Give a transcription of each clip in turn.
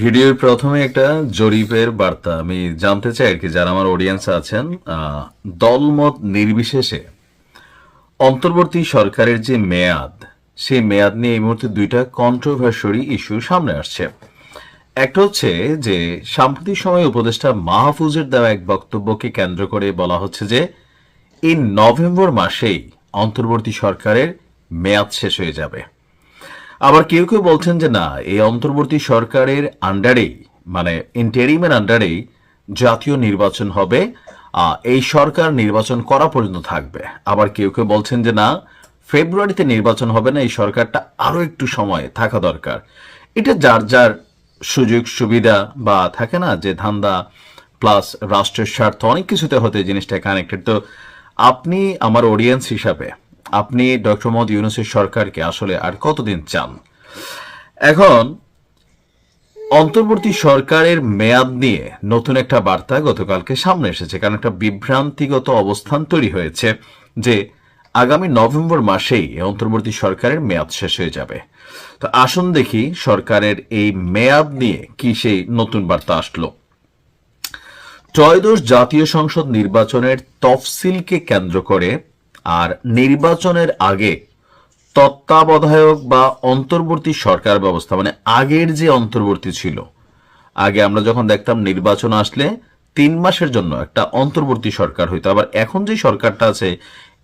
ভিডিওর প্রথমে একটা জরিপের বার্তা। আমি জানতে চাই আর কি যারা আমার অডিয়েন্স আছেন দলমত নির্বিশেষে অন্তর্বর্তী সরকারের যে মেয়াদ, সেই মেয়াদ নিয়ে এই মুহূর্তে দুইটা কন্ট্রোভার্সরি ইস্যু সামনে আসছে। একটা হচ্ছে যে, সাম্প্রতিক সময়ে উপদেষ্টা মাহফুজের দেওয়া এক বক্তব্যকে কেন্দ্র করে বলা হচ্ছে যে, এই নভেম্বর মাসেই অন্তর্বর্তী সরকারের মেয়াদ শেষ হয়ে যাবে। আবার কেউ কেউ বলছেন যে না, এই অন্তর্বর্তী সরকারের আন্ডারেই মানে ইন্টেরিমের আন্ডারেই জাতীয় নির্বাচন হবে এই সরকার নির্বাচন করা পর্যন্ত থাকবে। আবার কেউ কেউ বলছেন যে না, ফেব্রুয়ারিতে নির্বাচন হবে না, এই সরকারটা আরও একটু সময় থাকা দরকার। এটা যার যার সুযোগ সুবিধা বা থাকে না যে ধান্দা প্লাস রাষ্ট্রের স্বার্থ, অনেক কিছুতে হতে জিনিসটা কানেক্টেড তো আপনি আমার অডিয়েন্স হিসাবে আপনি ডক্টর মোহাম্মদ ইউনুসের সরকারকে আসলে আর কতদিন চান? এখন, অন্তর্বর্তী সরকারের মেয়াদ নিয়ে নতুন একটা বার্তা গতকালকে সামনে এসেছে, কারণ একটা বিভ্রান্তিগত অবস্থান তৈরি হয়েছে যে আগামী নভেম্বর মাসেই অন্তর্বর্তী সরকারের মেয়াদ শেষ হয়ে যাবে। তো আসুন দেখি সরকারের এই মেয়াদ নিয়ে কি সেই নতুন বার্তা আসলো। ত্রয়োদশ জাতীয় সংসদ নির্বাচনের তফসিলকে কেন্দ্র করে আর নির্বাচনের আগে তত্ত্বাবধায়ক বা অন্তর্বর্তী সরকার ব্যবস্থা মানে আগের যে অন্তর্বর্তী ছিল, আগে আমরা যখন দেখতাম নির্বাচন আসলে তিন মাসের জন্য একটা অন্তর্বর্তী সরকার হইতো। আবার এখন যে সরকারটা আছে,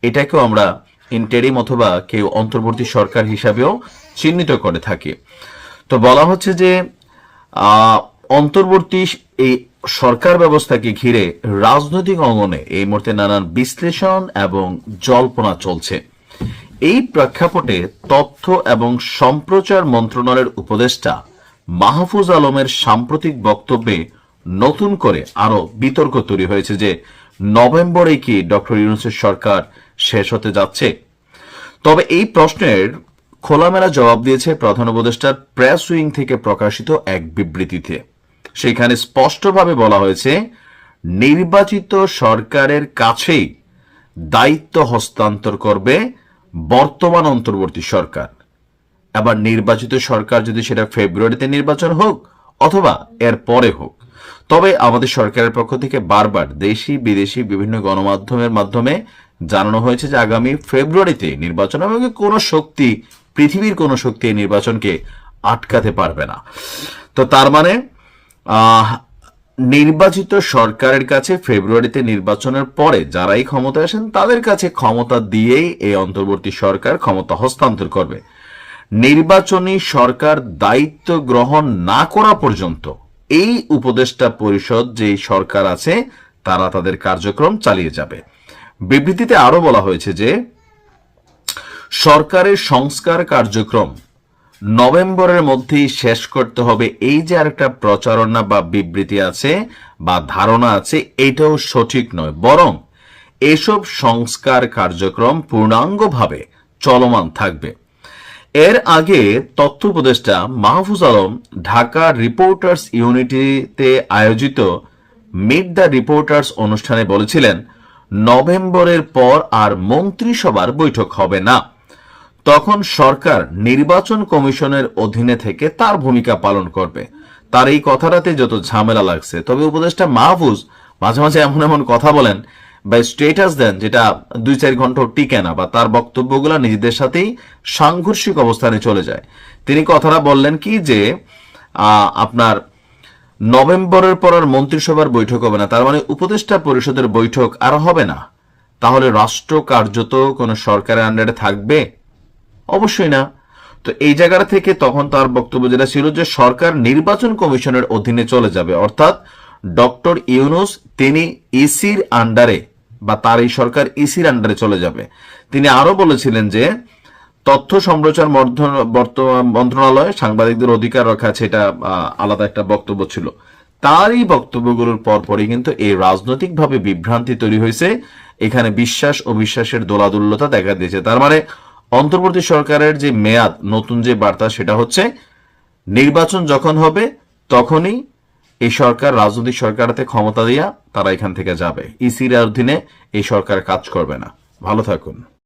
এটাকেও আমরা ইন্টারিম অথবা কেউ অন্তর্বর্তী সরকার হিসাবেও চিহ্নিত করে থাকি। তো বলা হচ্ছে যে অন্তর্বর্তী এই সরকার ব্যবস্থাকে ঘিরে রাজনৈতিক অঙ্গনে এই মুহূর্তে নানান বিশ্লেষণ এবং জল্পনা চলছে। এই প্রেক্ষাপটে তথ্য এবং সম্প্রচার মন্ত্রণালয়ের উপদেষ্টা মাহফুজ আলমের সাম্প্রতিক বক্তব্যে নতুন করে আরও বিতর্ক তৈরি হয়েছে যে নভেম্বরে কি ডক্টর ইউনুসের সরকার শেষ হতে যাচ্ছে? তবে এই প্রশ্নের খোলামেলা জবাব দিয়েছে প্রধান উপদেষ্টার প্রেস উইং থেকে প্রকাশিত এক বিবৃতিতে। সেখানে স্পষ্টভাবে বলা হয়েছে, নির্বাচিত সরকারের কাছেই দায়িত্ব হস্তান্তর করবে বর্তমান অন্তর্বর্তী সরকার। আবার নির্বাচিত সরকার যদি সেটা ফেব্রুয়ারিতে নির্বাচন হোক অথবা এর পরে হোক। তবে আমাদের সরকারের পক্ষ থেকে বারবার দেশি, বিদেশি বিভিন্ন গণমাধ্যমের মাধ্যমে জানানো হয়েছে যে আগামী ফেব্রুয়ারিতে নির্বাচন এবং কোন শক্তি, পৃথিবীর কোন শক্তি এই নির্বাচনকে আটকাতে পারবে না। তো তার মানে নির্বাচিত সরকারের কাছে ফেব্রুয়ারিতে নির্বাচনের পরে যারাই ক্ষমতা আসেন, তাদের কাছে ক্ষমতা দিয়েই এই অন্তর্বর্তী সরকার ক্ষমতা হস্তান্তর করবে। নির্বাচনী সরকার দায়িত্ব গ্রহণ না করা পর্যন্ত এই উপদেষ্টা পরিষদ যে সরকার আছে, তারা তাদের কার্যক্রম চালিয়ে যাবে। বিবৃতিতে আরও বলা হয়েছে যে, সরকারের সংস্কার কার্যক্রম নভেম্বরের মধ্যেই শেষ করতে হবে। এই যে আরেকটা প্রচারণা বা বিবৃতি আছে বা ধারণা আছে, এটাও সঠিক নয়। বরং এসব সংস্কার কার্যক্রম পূর্ণাঙ্গভাবে চলমান থাকবে। এর আগে তথ্য উপদেষ্টা মাহফুজ আলম ঢাকা রিপোর্টার্স ইউনিটিতে আয়োজিত মিট দ্য রিপোর্টার্স অনুষ্ঠানে বলেছিলেন, নভেম্বরের পর আর মন্ত্রিসভার বৈঠক হবে না। তখন সরকার নির্বাচন কমিশনের অধীনে থেকে তার ভূমিকা পালন করবে। তার এই কথাটাতে যত ঝামেলা লাগছে। তবে উপদেষ্টা মাহফুজ মাঝে মাঝে এমন এমন কথা বলেন বা স্টেটাস দেন যেটা দুই চার ঘণ্টা টিকে না বা তার বক্তব্যগুলো নিজেদের সাথেই সাংঘর্ষিক অবস্থানে চলে যায়। তিনি কথাটা বললেন কি যে আপনার নভেম্বরের পর আর মন্ত্রিসভার বৈঠক হবে না, তার মানে উপদেষ্টা পরিষদের বৈঠক আর হবে না। তাহলে রাষ্ট্র কার্যত কোন সরকারের আন্ডারে থাকবে? অবশ্যই না। তো এই জায়গাটা থেকে তখন তার বক্তব্য যেটা ছিল যে সরকার নির্বাচন কমিশনের অধীনে চলে যাবে। অর্থাৎ ডক্টর ইউনুস তিনি ইসির আন্ডারে বা তার এই সরকার ইসির আন্ডারে চলে যাবে। তিনি আরও বলেছিলেন যে তথ্য সম্প্রচার মন্ত্রণালয় সাংবাদিকদের অধিকার রক্ষা আছে এটা আলাদা একটা বক্তব্য ছিল। তার এই বক্তব্যগুলোর পরপরই কিন্তু এই রাজনৈতিকভাবে বিভ্রান্তি তৈরি হয়েছে। এখানে বিশ্বাস ও বিশ্বাসের দোলাদুল্যতা দেখা দিয়েছে। তার মানে অন্তর্বর্তী সরকারের যে মেয়াদ, নতুন যে বার্তা, সেটা হচ্ছে নির্বাচন যখন হবে, তখনই এই সরকার, রাজনৈতিক সরকারতে ক্ষমতা দিয়া তারা এখান থেকে যাবে। ইসির অধীনে এই সরকার কাজ করবে না। ভালো থাকুন।